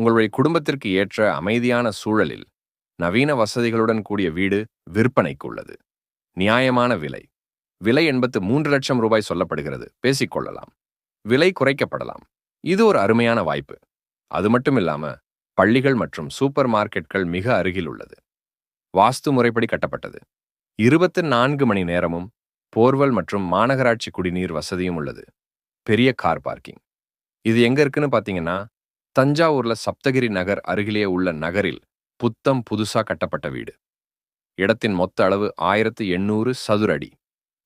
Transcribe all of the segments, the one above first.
உங்களுடைய குடும்பத்திற்கு ஏற்ற அமைதியான சூழலில் நவீன வசதிகளுடன் கூடிய வீடு விற்பனைக்கு உள்ளது. நியாயமான விலை. விலை எண்பத்து மூன்று லட்சம் ரூபாய் சொல்லப்படுகிறது. பேசிக்கொள்ளலாம். விலை குறைக்கப்படலாம். இது ஒரு அருமையான வாய்ப்பு. அது மட்டும் இல்லாம பள்ளிகள் மற்றும் சூப்பர் மார்க்கெட்கள் மிக அருகில் உள்ளது. வாஸ்து முறைப்படி கட்டப்பட்டது. இருபத்து நான்கு மணி நேரமும் போர்வல் மற்றும் மாநகராட்சி குடிநீர் வசதியும் உள்ளது. பெரிய கார் பார்க்கிங். இது எங்க இருக்குன்னு பாத்தீங்கன்னா தஞ்சாவூர்ல சப்தகிரி நகர் அருகிலே உள்ள நகரில் புத்தம் புதுசா கட்டப்பட்ட வீடு. இடத்தின் மொத்த அளவு ஆயிரத்து எண்ணூறு சதுர அடி.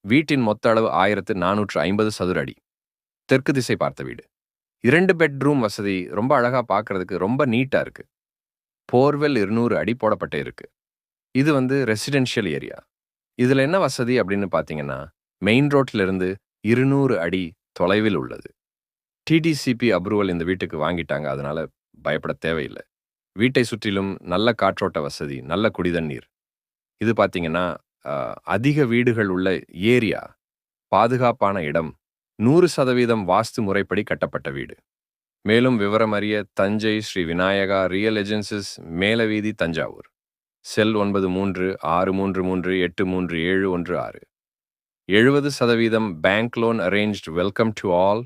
வீட்டின் மொத்த அளவு ஆயிரத்து நானூற்று ஐம்பது சதுர அடி. தெற்கு திசை பார்த்த வீடு. இரண்டு பெட்ரூம் வசதி ரொம்ப அழகா பார்க்கறதுக்கு ரொம்ப நீட்டா இருக்கு. போர்வெல் இருநூறு அடி போடப்பட்டு இருக்கு. இது வந்து ரெசிடென்ஷியல் ஏரியா. இதுல என்ன வசதி அப்படின்னு பார்த்தீங்கன்னா மெயின் ரோட்ல இருந்து இருநூறு அடி தொலைவில் உள்ளது. டிடிசிபி அப்ரூவல் இந்த வீட்டுக்கு வாங்கிட்டாங்க. அதனால பயப்பட தேவையில்லை. வீட்டை சுற்றிலும் நல்ல காற்றோட்ட வசதி நல்ல குடிதண்ணீர். இது பார்த்தீங்கன்னா அதிக வீடுகள் உள்ள ஏரியா பாதுகாப்பான இடம் நூறு சதவீதம் வாஸ்து முறைப்படி கட்டப்பட்ட வீடு. மேலும் விவரம் அறிய Thanjai Sri Vinayaka real agencies Melaveethi Thanjavur. Cell ஒன்பது மூன்று ஆறு மூன்று மூன்று எட்டு மூன்று ஏழு ஒன்று ஆறு. எழுபது சதவீதம் bank loan arranged. Welcome to all.